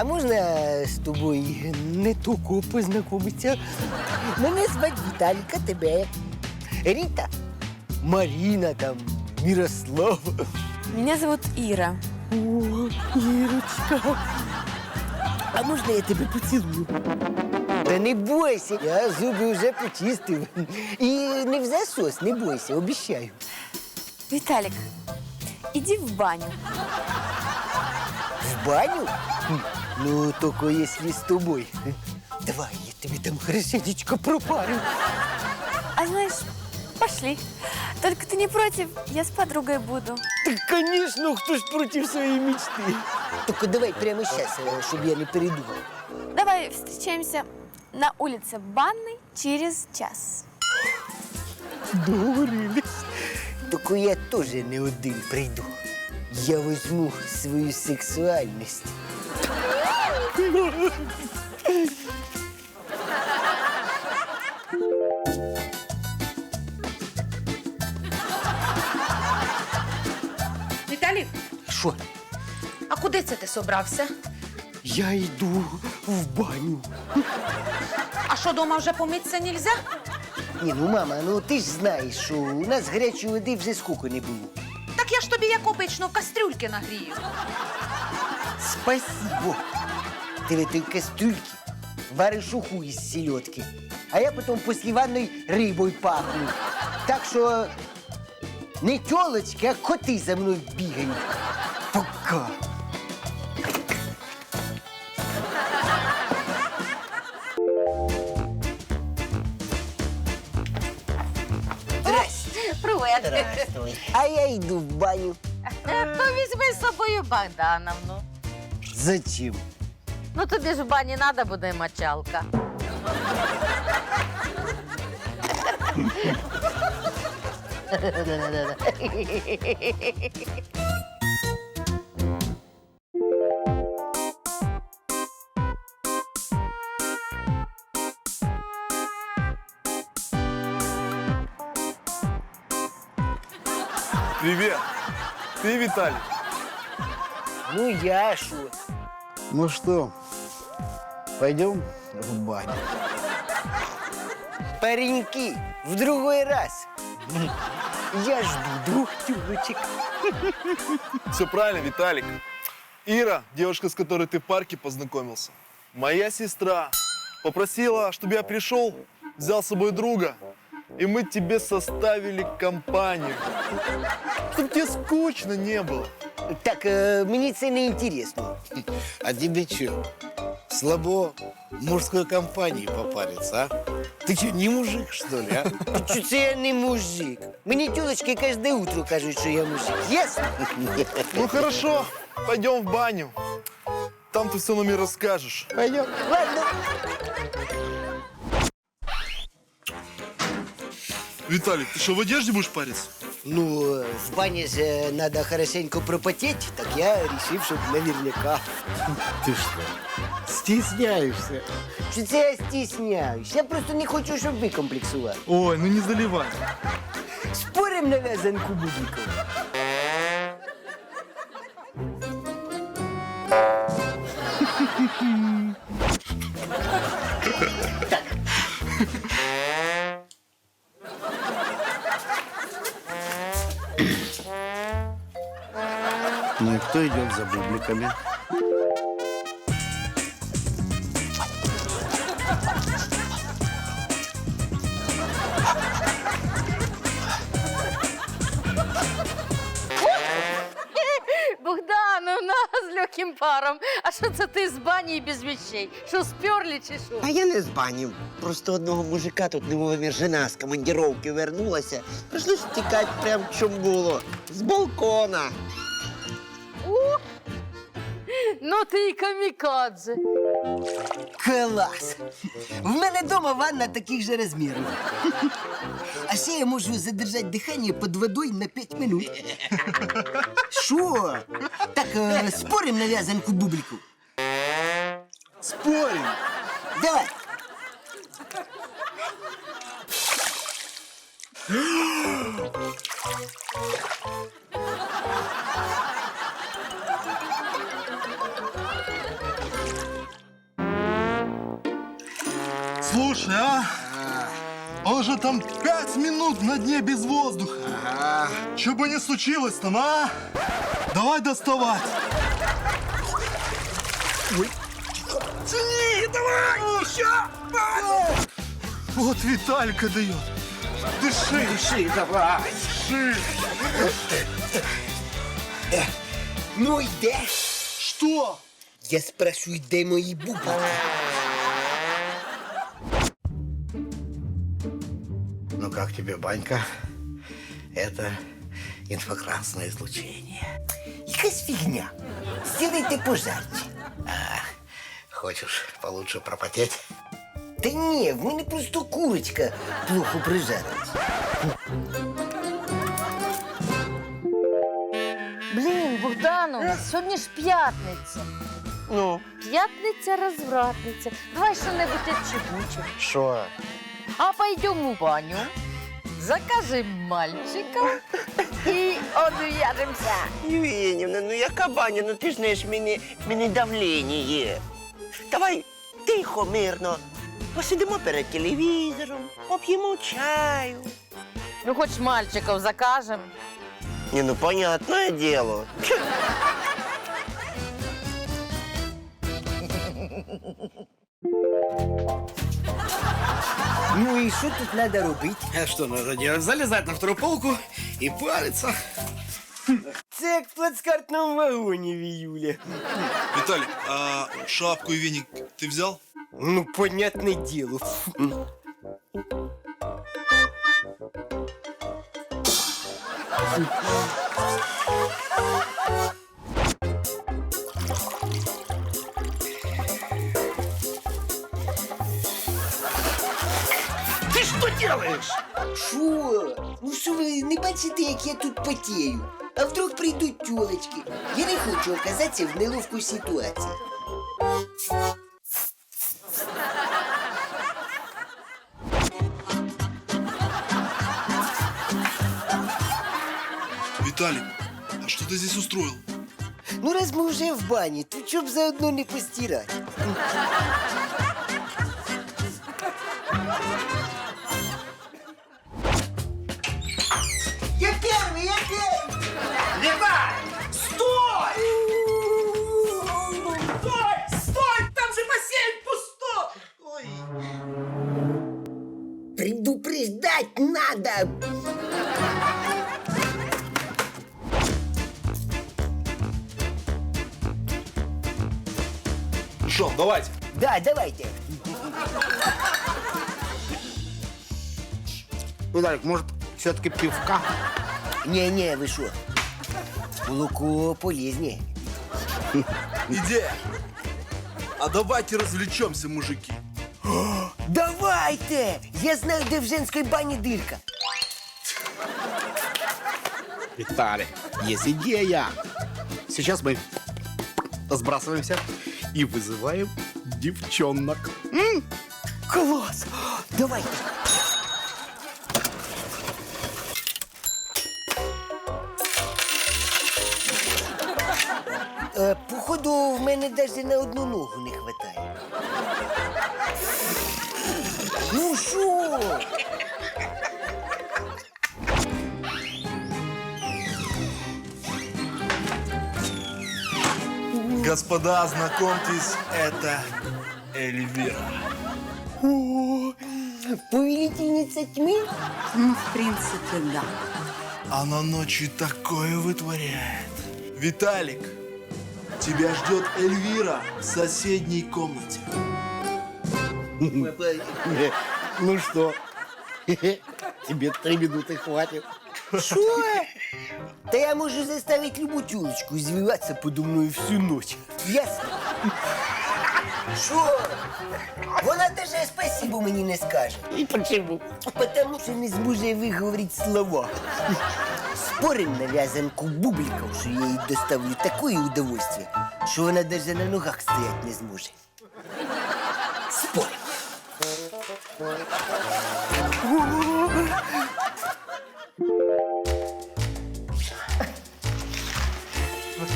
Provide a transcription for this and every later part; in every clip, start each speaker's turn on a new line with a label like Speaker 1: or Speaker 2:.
Speaker 1: А можна з тобою не тільки познайомитися? Мене звати Віталіка, тебе. Ріта, Маріна, там, Мирослава.
Speaker 2: Меня зовут Ира.
Speaker 1: О, Ірочка. А можна я тебе поцілую? Та не бойся, я зуби вже почистив. І не в засос, не бойся, обіцяю.
Speaker 2: Виталик, иди в баню.
Speaker 1: В баню? Ну, только если с тобой. Давай, я тебе там хорошенечко пропарю.
Speaker 2: А знаешь, пошли. Только ты не против, я с подругой буду.
Speaker 1: Так, конечно, кто ж против своей мечты. Только давай прямо сейчас, чтобы я не передумал.
Speaker 2: Давай встречаемся на улице Банной через час.
Speaker 1: Договорились. Только я тоже не один прийду. Я возьму свою сексуальность.
Speaker 3: Віталік,
Speaker 1: Що?
Speaker 3: а куди це ти собрався?
Speaker 1: Я йду в баню.
Speaker 3: А що, дома вже помитися нельзя?
Speaker 1: Ні, ну мама, ну ти ж знаєш, що у нас гарячої води вже скільки не було.
Speaker 3: Так я ж тобі як обично в кастрюльки нагрію.
Speaker 1: Спасибо. Ты в этой кастрюльке варишь уху из селедки, а я потом после ванной рыбой пахну. Так что не телочки, а коты за мной бегают. Пока. Здрасте.
Speaker 4: Привет.
Speaker 1: Здравствуй. А я иду в баню.
Speaker 4: То візьми з собою Богдановну.
Speaker 1: Зачем?
Speaker 4: Ну тобі ж в бані треба буде мочалка.
Speaker 5: Привет! Ты Виталий?
Speaker 1: Ну, я шо?
Speaker 6: Ну что, пойдем в баню?
Speaker 1: Пареньки, в другой раз. Я жду двух тюлочек.
Speaker 5: Все правильно, Виталик. Ира, девушка, с которой ты в парке познакомился, моя сестра, попросила, чтобы я пришел, взял с собой друга, и мы тебе составили компанию. Чтобы тебе скучно не было.
Speaker 1: Так, е, мені це не інтересно.
Speaker 6: А тебе что, слабо мужской компании попариться, а? Ты что, не мужик, что ли, а?
Speaker 1: Це я не мужик. Мені тюлочки кожне утро кажуть, що я мужик. Ясно?
Speaker 5: Ну хорошо, пойдем в баню. Там ты все нам и расскажешь.
Speaker 1: Пойдем. Ладно.
Speaker 5: Виталик, ты что, в одежде будешь париться?
Speaker 1: Ну, е, в бані ж е, надо хорошенько пропотеть, так я решив, щоб наверняка.
Speaker 6: Ты что, стесняешься?
Speaker 1: Чи це я стісняюсь? Я просто не хочу, щоб ви комплексували.
Speaker 5: Ой, ну не заливай.
Speaker 1: Спорим на вязанку будь-яку.
Speaker 6: Ну и кто идет за бубликами?
Speaker 4: Ти з бані і без вещей? Що сперли чи що?
Speaker 7: А я не з бані. Просто одного мужика тут невовремя жена з командировки вернулася. Прийшлось втікати прямо в було. З балкона.
Speaker 4: Ну ти і камікадзе.
Speaker 1: Клас! В мене вдома ванна таких же розмірів. А ще я можу задержати дихання під водою на 5 минут. Що? Так, е, спорим на в'язанку бублику?
Speaker 5: Спорим.
Speaker 1: Давай. Слушай, а?
Speaker 5: Он же там пять минут на дне без воздуха. Ага. Что бы ни случилось там, а? Давай доставать. Тяни, давай! Еще! Вот Виталька дает. Дыши,
Speaker 7: Дыши, давай.
Speaker 5: дыши.
Speaker 1: Ну йде.
Speaker 5: Что?
Speaker 1: Я спрашиваю, де мої бублики?
Speaker 6: Ну как тебе, банька? Это инфракрасное излучение.
Speaker 1: Якась фігня. Сделайте пожарче.
Speaker 6: Хочешь получше пропотеть?
Speaker 1: Та ні, в мене просто курочка плохо прижарить.
Speaker 4: Блін, Богдану, сьогодні ж п'ятниця.
Speaker 7: Ну,
Speaker 4: П'ятниця розвратниця. Давай що-небудь отчебуче.
Speaker 7: что?
Speaker 4: А пойдем у баню. Закажем мальчика і одв'яжемося.
Speaker 7: Євгенівна, ну яка баня, ну ти ж знаєш, в мене, в мене давлення є. Давай тихо, мирно. Посидимо перед телевізором, поп'ємо чаю.
Speaker 4: Ну, хоч мальчиків закажем.
Speaker 7: Не, ну понятное дело.
Speaker 1: Ну і що тут треба робити?
Speaker 6: А что надо делать? Залезать на вторую полку и париться.
Speaker 1: Це як в плацкартному вагоні, Віюля.
Speaker 5: Виталик, а шапку и веник ты взял?
Speaker 1: Ну, понятне діло.
Speaker 6: Ты Делаешь?
Speaker 1: Що? Ну що ви не бачите, як я тут потію? А вдруг прийдуть тюлечки? Я не хочу оказатися в неловкій ситуації.
Speaker 5: Виталик, а что ты здесь устроил?
Speaker 1: Ну, раз ми вже в бані, то чоб заодно не постирати.
Speaker 5: Что, давайте.
Speaker 1: Да, давайте.
Speaker 6: Виталик, может, все-таки пивка?
Speaker 1: Не-не, ви що? Молоко полезне.
Speaker 5: Идея. А давайте развлечемся, мужики.
Speaker 1: Давайте! Я знаю, де в женській бані дирка.
Speaker 6: Виталик, есть идея. Сейчас мы сбрасываемся и вызываем девчонок.
Speaker 1: Клас! Давайте. Е, Походу, в мене навіть на одну ногу не вистачає. Ну що?
Speaker 5: Господа, знакомьтесь, это Эльвира.
Speaker 1: Повелительниця тьми?
Speaker 3: Ну, в принципі, да.
Speaker 5: Она ночью такое вытворяет. Виталик, тебя ждет Эльвира в соседней комнате.
Speaker 6: Ну что, тебе три минуты хватит.
Speaker 1: Що? Та я можу заставити любу тюлечку звиватися подо мною всю ніч. Ясно? Що? Вона даже спасибо мені не скаже.
Speaker 7: И почему?
Speaker 1: Потому що не зможе виговорити слова. Спорим на в'язанку бубликів, що я їй доставлю таке удовольствие, що вона даже на ногах стоять не зможе. Спорим.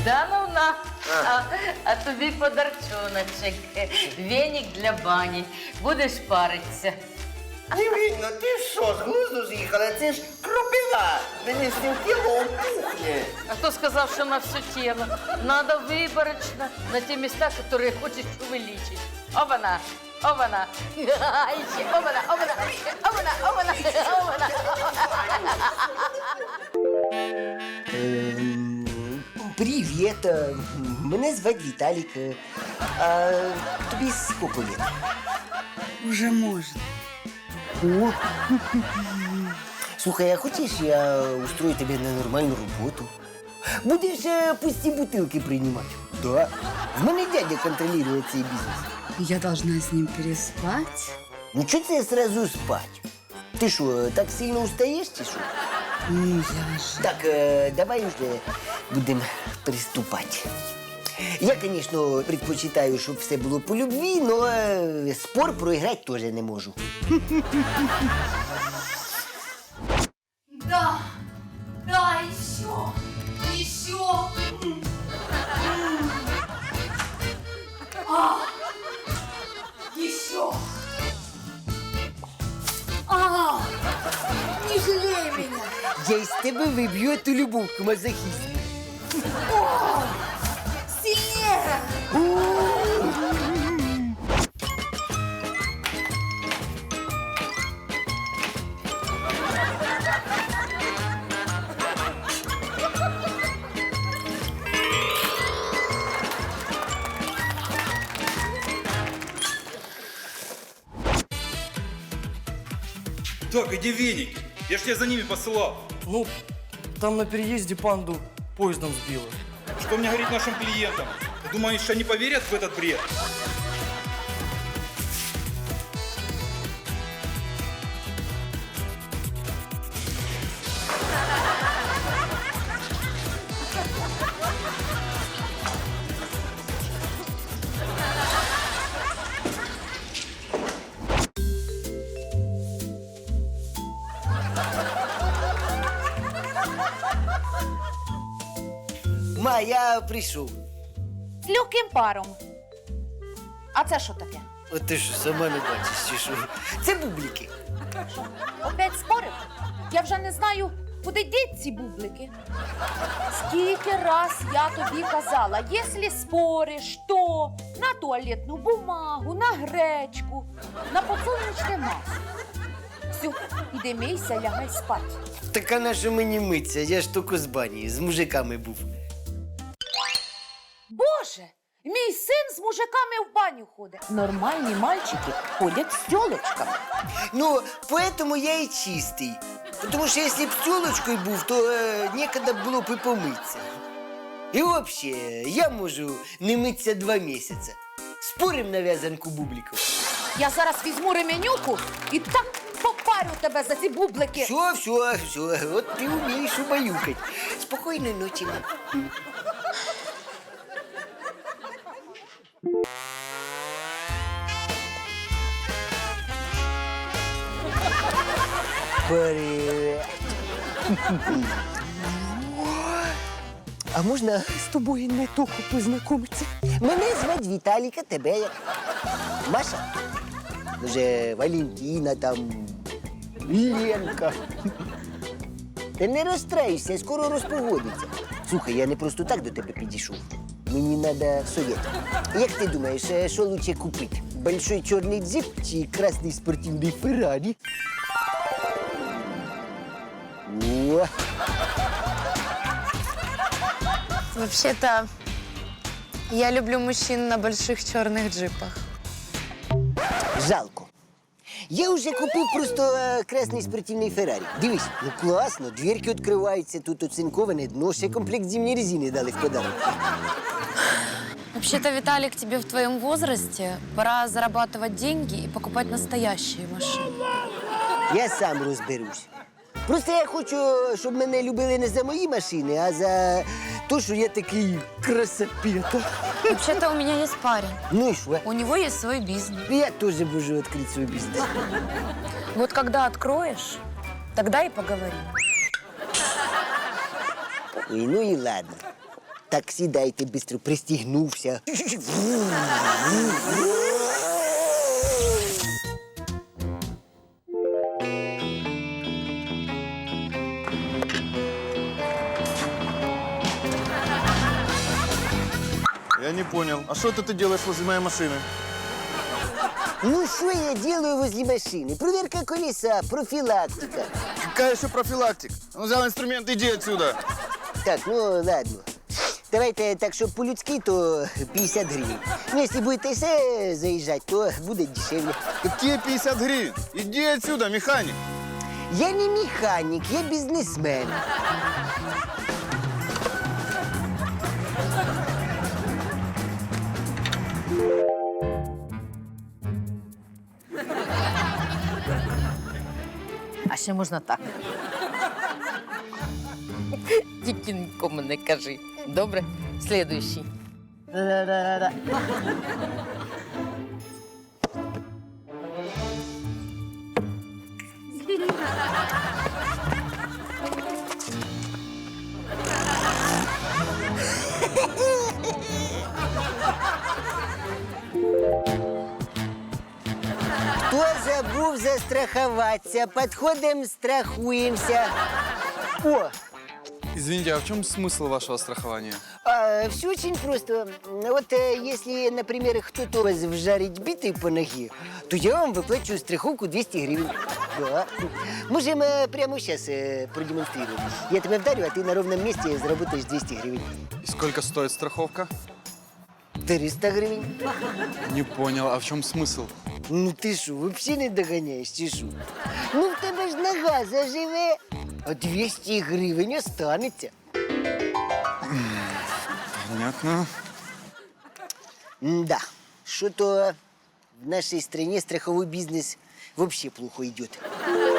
Speaker 4: Богдановна, а, а тобі подарчоночок. Веник для бані. Будеш паритися.
Speaker 7: Невинно, ти що, з глузду з'їхала? Це ж кропива. Мені з ним тіло опухне.
Speaker 4: А кто сказал, что на все тело? Надо выборочно на те места, которые хочешь увеличить. Обана, обана. Ищи, обана, обана, обана, обана, обана.
Speaker 1: Привіт. е, Мене звати Віталік. е, А тобі скільки лет?
Speaker 3: Уже можно.
Speaker 1: О. Слухай, а хочеш я устрою тебе на нормальну роботу? Будеш е, пусті бутилки приймати. Да. В мене дядя контролює цей бізнес.
Speaker 3: Я должна с ним переспать?
Speaker 1: Ну чого це сразу спать? Ти що, так сильно устаєш чи що?
Speaker 3: Ну, я же...
Speaker 1: Так, давай вже будемо приступати. Я, звісно, предпочитаю, щоб все було по любві, але спор проіграти теж не можу.
Speaker 2: Да, да, еще, еще. А, еще. А, не жалей меня.
Speaker 1: Я із тебе виб'ю эту любов к мазохісту.
Speaker 2: Сильнее.
Speaker 8: Так, иди веники. Я ж тебя за ними посылал.
Speaker 9: Ну, там на переезде панду поездом сбила.
Speaker 8: Что мне говорить нашим клиентам? Ты думаешь, они поверят в этот бред?
Speaker 1: Я прийшов.
Speaker 10: З легким паром. А це що таке?
Speaker 1: От ти що, сама не бачиш, чи що? Це бубліки.
Speaker 10: Опять спорив? Я вже не знаю, куди діть ці бублики. Скільки раз я тобі казала, якщо спориш, то на туалетну бумагу, на гречку, на подсолнечне масло. Все, іди мийся, лягай спать.
Speaker 1: Так а на що мені миться? Я ж тільки з бані, з мужиками був.
Speaker 10: Мій син з мужиками в баню ходить. Нормальні мальчики ходять з тьолочками.
Speaker 1: Ну, поэтому я і чистий. Тому що якщо б з був, то е, некогда було б і помитися. І взагалі, я можу не митися два місяці. Спорим на в'язанку бубликів.
Speaker 10: Я зараз візьму ременюку і так попарю тебе за ці бублики.
Speaker 1: Все, все, все. От ти вмієш убаюкать. Спокійної ночі, мам. Привет. А можна з тобою не тільки познайомитися? Мене звати Віталіка, тебе як? Маша? Може, Валентина там, Ленка. Та не розстраюйся, скоро розпогодиться. Слухай, я не просто так до тебе підійшов. Мені треба совет. Як ти думаєш, е, що лучше купити? Большой чорний джип чи красний спортивний Феррарі? О,
Speaker 2: Вообще-то, я люблю мужчин на больших черных джипах.
Speaker 1: жалко. Я вже купив просто е, красний спортивний Феррарі. Дивись, ну класно, дверки відкриваються, тут оцинковане дно, ще комплект зимньої резини дали в подарунок.
Speaker 2: Вообще-то, Виталик, тебе в твоем возрасте пора зарабатывать деньги и покупать настоящие машины.
Speaker 1: Я сам розберусь. Просто я хочу, щоб мене любили не за мої машини, а за те, що я такий красопета.
Speaker 2: Вообще-то у меня есть парень.
Speaker 1: Ну і що?
Speaker 2: У него есть свой бизнес.
Speaker 1: Я теж можу відкрити свій бізнес.
Speaker 2: Вот когда откроешь, тогда и поговорим.
Speaker 1: Ой, ну і ладно. Так, сідайте быстро, пристегнулся.
Speaker 9: Я не понял. А что это ты делаешь возле моей машины?
Speaker 1: Ну, что я делаю возле машины? Проверка колеса, профилактика.
Speaker 9: Какая еще профилактика? Он ну, взял инструмент, иди отсюда.
Speaker 1: Так, ну ладно. Давайте так, щоб по-людськи, то 50 гривень. Ну, якщо будете все заїжджати, то буде дешевле.
Speaker 9: Какие 50 гривен? Иди отсюда, механик.
Speaker 1: Я не механік, я бізнесмен.
Speaker 4: А ще можна так. Тільки нікому не кажи. Добре? Ла-ла-ла-ла.
Speaker 1: Хто забув застрахуватися? Підходимо, страхуємося. О,
Speaker 8: Извините, а в чем смысл вашего страхования?
Speaker 1: а, все очень просто. Вот э, если, например, кто-то вас вжарить битой по ноге, то я вам выплачу страховку 200 гривен. Да. Можем э, прямо сейчас э, продемонстрировать. Я тебя вдарю, а ты на ровном месте заработаешь 200 гривен.
Speaker 8: И сколько стоит страховка?
Speaker 1: 300 гривен.
Speaker 8: Не понял, а в чем смысл?
Speaker 1: Ну ти що, взагалі не доганяєш, чи що? Ну в тебе ж нога заживе, а 200 гривень останеться.
Speaker 8: Понятно.
Speaker 1: Да, что-то в нашей стране страховой бизнес вообще плохо идет.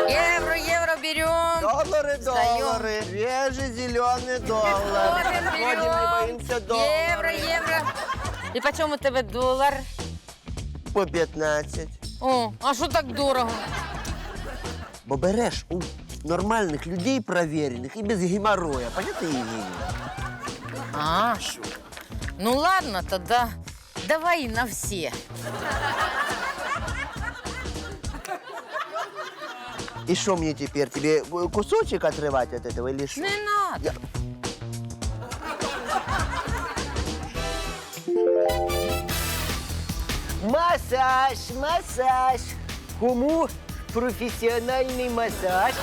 Speaker 4: Євро, євро берем.
Speaker 7: Доллары,
Speaker 4: Встаем.
Speaker 7: доллары, реже зеленый доллар.
Speaker 4: Ходим,
Speaker 7: Ходим, не боимся доллара.
Speaker 4: Євро, євро. І по чому у тебе долар?
Speaker 7: По 15.
Speaker 4: О, а що так дорого?
Speaker 7: Бо береш у нормальних людей провірених і без геморроя. Понятно, Євгенія?
Speaker 4: А, ну ладно, тогда давай на все.
Speaker 7: І що мені тепер? Тебе кусочек отрывать от этого или що?
Speaker 4: Не надо.
Speaker 1: Массаж, массаж. Кому профессиональный массаж?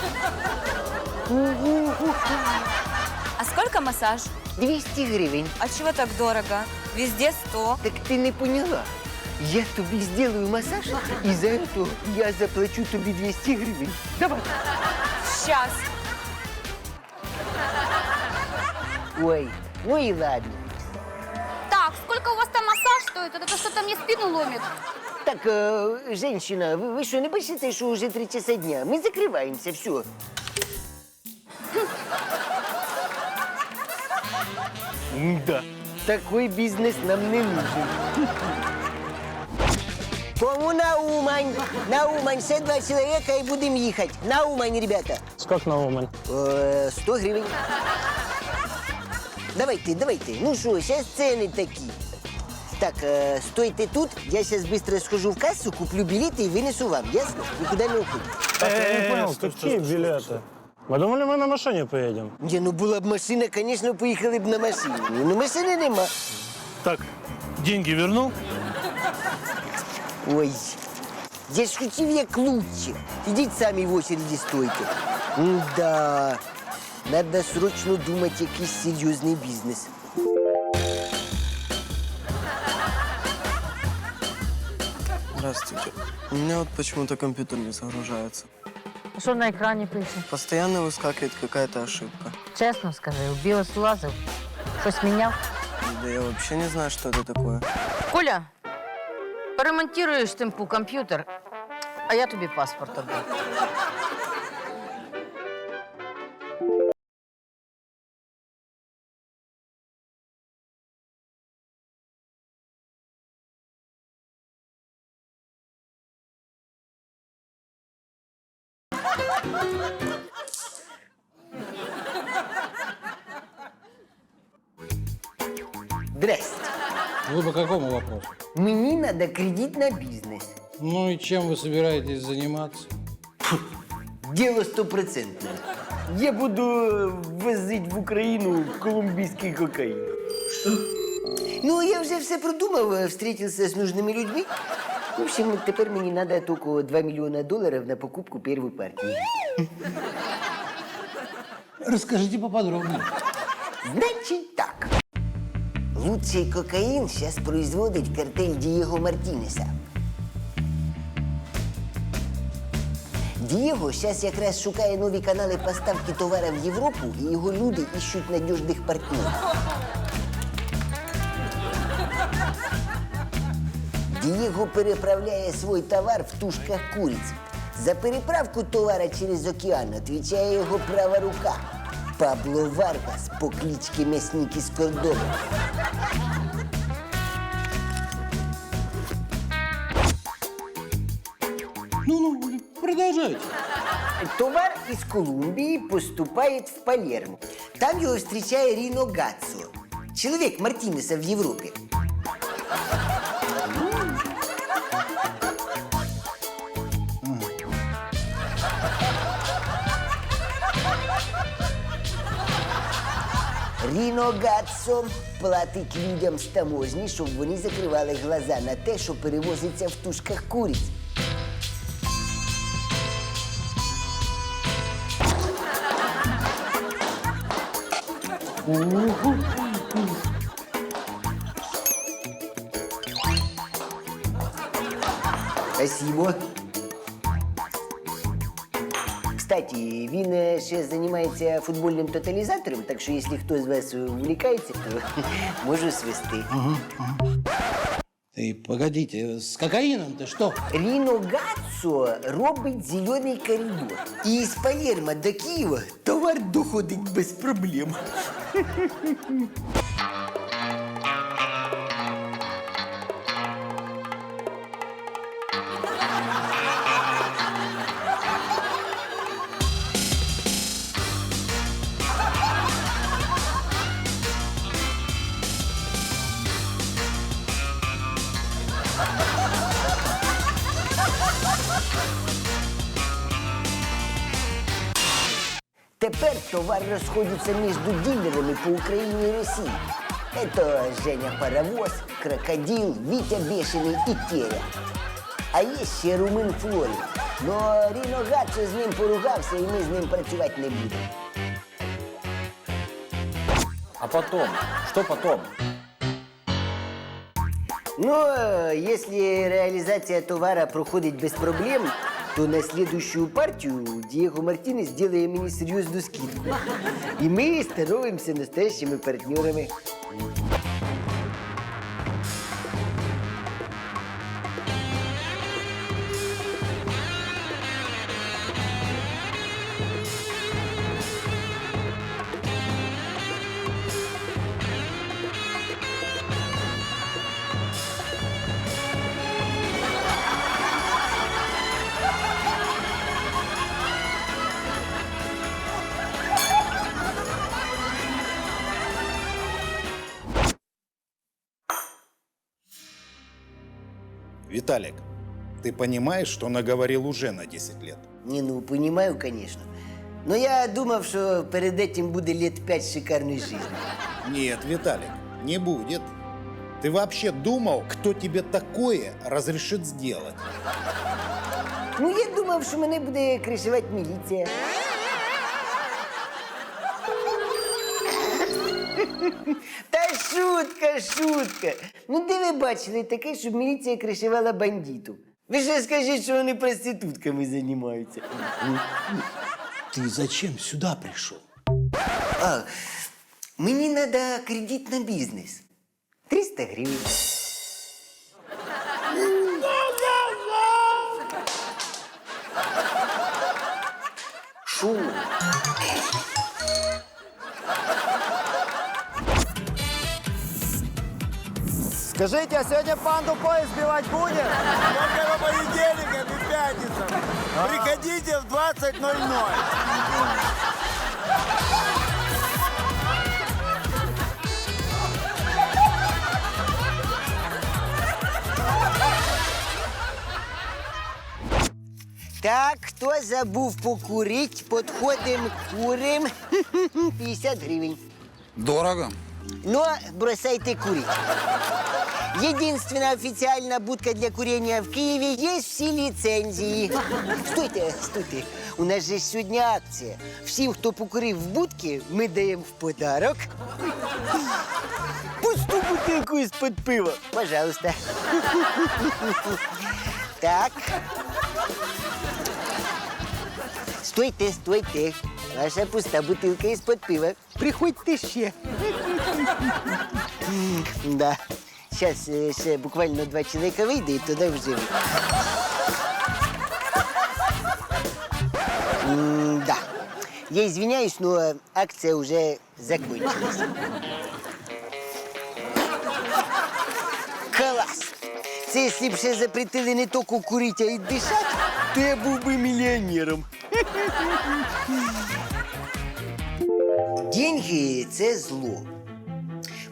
Speaker 2: А сколько массаж?
Speaker 1: 200 гривен.
Speaker 2: А чего так дорого? Везде 100.
Speaker 1: Так ты не поняла. Я тобі сделаю массаж, и за это я заплачу тобі 200 гривен. Давай.
Speaker 2: Сейчас.
Speaker 1: Ой, ну и ладно.
Speaker 2: Так, сколько у вас там массаж стоит? Это что-то мне спину ломит.
Speaker 1: Так, э, женщина, вы, вы что, не боитесь, что уже три часа дня? Мы закрываемся, все. Да. Такой бизнес нам не нужен. Кому на Умань? На Умань, все два человека и будем ехать. На Умань, ребята.
Speaker 11: Сколько на Умань?
Speaker 1: Э, 100 гривен. Давайте, давайте. Ну что, сейчас цены такие. Так, э, стойте тут. Я сейчас быстро схожу в кассу, куплю билеты и вынесу вам. Ясно? Никуда не уходите.
Speaker 11: Так, я не понял, какие билеты? Мы думали, мы на машине поедем.
Speaker 1: Ні, ну була б машина, звісно, поїхали б на машині. Ну машини нема.
Speaker 11: Так, деньги вернул?
Speaker 1: Ой, я ж хотів як лучше. Ідіть самі в очереді стойте. Да, надо срочно думати якийсь серйозний бізнес.
Speaker 9: Здравствуйте. У меня вот почему-то компьютер не загружается.
Speaker 4: Що на екрані пише?
Speaker 9: Постоянно выскакивает какая-то ошибка.
Speaker 4: Чесно скажи, в біос лазив. Щось міняв?
Speaker 9: Да я вообще не знаю, что это такое.
Speaker 4: Коля, поремонтуєш темпу комп'ютер, а я тобі паспорт віддам.
Speaker 1: Здрасте.
Speaker 11: Вы по какому вопросу?
Speaker 1: Мені надо кредит на бізнес.
Speaker 11: Ну и чем вы собираетесь заниматься?
Speaker 1: Діло стопроцентне. Я буду возити в Україну колумбійський кокаїн. Ну, я вже все продумав, е, встретився з нужними людьми. В общем, тепер мені треба тільки 2 мільйона доларів на покупку першої партії.
Speaker 6: Расскажите поподробнее.
Speaker 1: Значить так. Лучший кокаїн зараз производить картель Дієго Мартінеса. Дієго зараз якраз шукає нові канали поставки товару в Європу, і його люди іщуть надіжних партнерів. Дієго переправляє свій товар в тушках куриць. За переправку товара через океан відповідає його права рука Пабло Варгас по кличці М'ясник із Кордоба.
Speaker 6: Ну-ну, продолжайте.
Speaker 1: Товар із Колумбії поступає в Палермо. Там його зустрічає Ріно Гаццо, чоловік Мартінеса в Європі. Ріно Гаццо платить людям з таможні, щоб вони закривали глаза на те, що перевозиться в тушках куриць. Спасибо. Кстати, він е, ще займається футбольним тоталізатором, так що якщо хтось з вас увлікається, то можу свести.
Speaker 6: Ты погодите, с кокаином-то что?
Speaker 1: Ріно Гаццо робить зелений коридор. І з Палермо до Києва товар доходить без проблем. Тепер товар розходиться між дилерами по Україні і Росії. Это Женя Паровоз, Крокодил, Витя Бешений і Теря. А є ще Румин Флорі. Но Ріно Гаццо з ним поругався, і ми з ним працювати не будемо.
Speaker 12: А потом? Что потом?
Speaker 1: Ну, э, если реализация товара проходит без проблем, то на следующую партию Диего Мартинес делает мне серьезную скидку. И мы становимся настоящими партнерами.
Speaker 6: ты понимаешь, что наговорил уже на 10 лет?
Speaker 1: Не, ну, понимаю, конечно. Но я думал, что перед этим будет лет пять шикарной жизни.
Speaker 6: Нет, Виталик, не будет. Ты вообще думал, кто тебе такое разрешит сделать?
Speaker 1: Ну, я думав, що мене буде кришувати міліція. Та шутка, шутка. Ну, де ви бачили таке, щоб міліція кришувала бандитів? Ви ще скажіть, що вони проститутками займаються.
Speaker 6: Ты зачем сюда пришел?
Speaker 1: А, мені треба кредит на бізнес. 300 гривень. Шо?
Speaker 9: Скажите, а сегодня панду поезд сбивать будет?
Speaker 12: Пятницам. Приходите в 20.00.
Speaker 1: Так, хто забув покурить, подходим, курим. 50 гривень.
Speaker 12: Дорого.
Speaker 1: Но бросайте курить. Единственная официальная будка для курения в Киеве есть все лицензии. Стойте, стойте. У нас же сьогодні акція. Всім, хто покурив в будці, ми даємо в подарок пусту бутилку із-під пива. Пожалуйста. Так. Стойте, стойте. Ваша пуста бутилка із-під пива. Приходьте ще. Да. Сейчас ще буквально два чоловіка вийде і туди вже. Да. Я извиняюсь, но акция уже закончилась. Клас! Це якщо б ще запретили не тільки курити, а й дишати, то я був би мільйонером. Деньги це зло.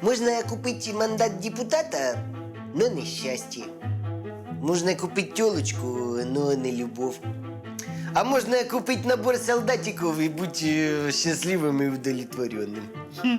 Speaker 1: Можна купити мандат депутата, но не щастя. Можна купити тілочку, но не любов. А можна купити набор солдатиків і бути е, щасливим і удовлетворенним. Хм.